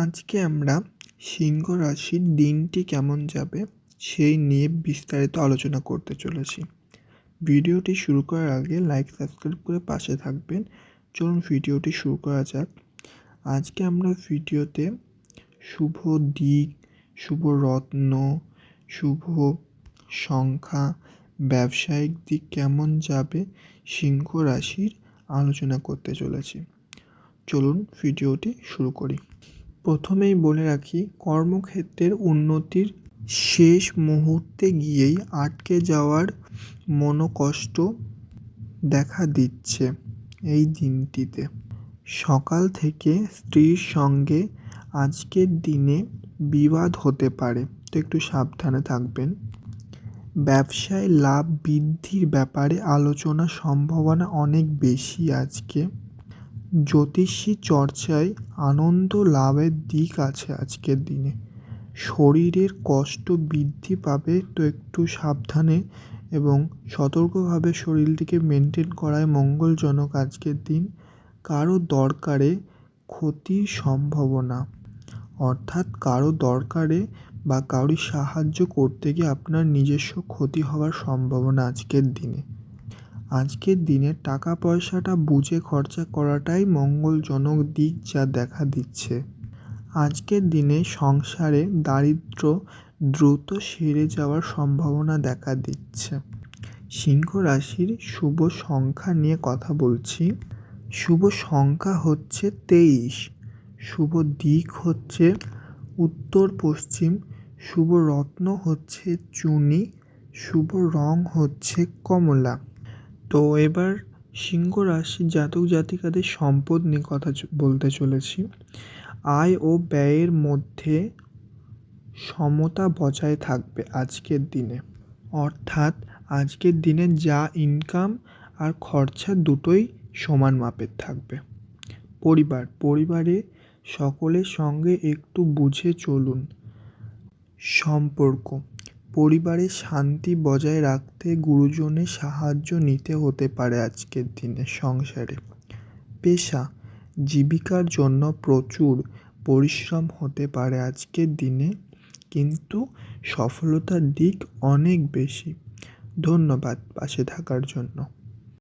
আজকে আমরা সিংহ রাশির দিনটি কেমন যাবে সেই নিয়ে বিস্তারিত আলোচনা করতে চলেছি। ভিডিওটি শুরু করার আগে লাইক সাবস্ক্রাইব করে পাশে থাকবেন। চলুন ভিডিওটি শুরু করা যাক। আজকে আমরা ভিডিওতে শুভ দিক, শুভ রত্ন, শুভ সংখ্যা, ব্যবসায়িক দিক কেমন যাবে সিংহ রাশির আলোচনা করতে চলেছি। চলুন ভিডিওটি শুরু করি। প্রথমেই বলে রাখি, কর্মক্ষেত্রের উন্নতির শেষ মুহূর্তে গিয়েই আটকে যাওয়ার মনোকষ্ট দেখা দিচ্ছে এই দিনটিতে। সকাল থেকে স্ত্রীর সঙ্গে আজকের দিনে বিবাদ হতে পারে, তো একটু সাবধানে থাকবেন। ব্যবসায় লাভ বৃদ্ধির ব্যাপারে আলোচনা সম্ভাবনা অনেক বেশি আজকে। জ্যোতিষী চর্চায় আনন্দ লাভের দিক আছে আজকের দিনে। শরীরের কষ্ট বৃদ্ধি পাবে তো একটু সাবধানে এবং সতর্কভাবে শরীরটিকে মেনটেন করায় মঙ্গলজনক আজকের দিন। কারও দরকারে ক্ষতির সম্ভাবনা, অর্থাৎ কারও দরকারে বা কারোর সাহায্য করতে গিয়ে আপনার নিজস্ব ক্ষতি হওয়ার সম্ভাবনা আজকের দিনে। আজকের দিনে টাকা পয়সাটা বুঝে খরচা করাটাই মঙ্গলজনক দিক যা দেখা দিচ্ছে। আজকের দিনে সংসারে দারিদ্র দ্রুত সেরে যাওয়ার সম্ভাবনা দেখা দিচ্ছে। সিংহ রাশির শুভ সংখ্যা নিয়ে কথা বলছি। শুভ সংখ্যা হচ্ছে তেইশ। শুভ দিক হচ্ছে উত্তর পশ্চিম শুভ রত্ন হচ্ছে চুনি। শুভ রং হচ্ছে কমলা। তো এবার সিংহ রাশির জাতক জাতিকাদের সম্পদ নিয়ে কথা বলতে চলেছি। আয় ও ব্যয়ের মধ্যে সমতা বজায় থাকবে আজকের দিনে। অর্থাৎ আজকের দিনে যা ইনকাম আর খরচা দুটোই সমান মাপের থাকবে। পরিবার, পরিবারে সকলের সঙ্গে একটু বুঝে চলুন। সম্পর্ক পরিবারে শান্তি বজায় রাখতে গুরুজনের সাহায্য নিতে হতে পারে আজকের দিনে সংসারে। পেশা, জীবিকার জন্য প্রচুর পরিশ্রম হতে পারে আজকের দিনে, কিন্তু সফলতার দিক অনেক বেশি। ধন্যবাদ পাশে থাকার জন্য।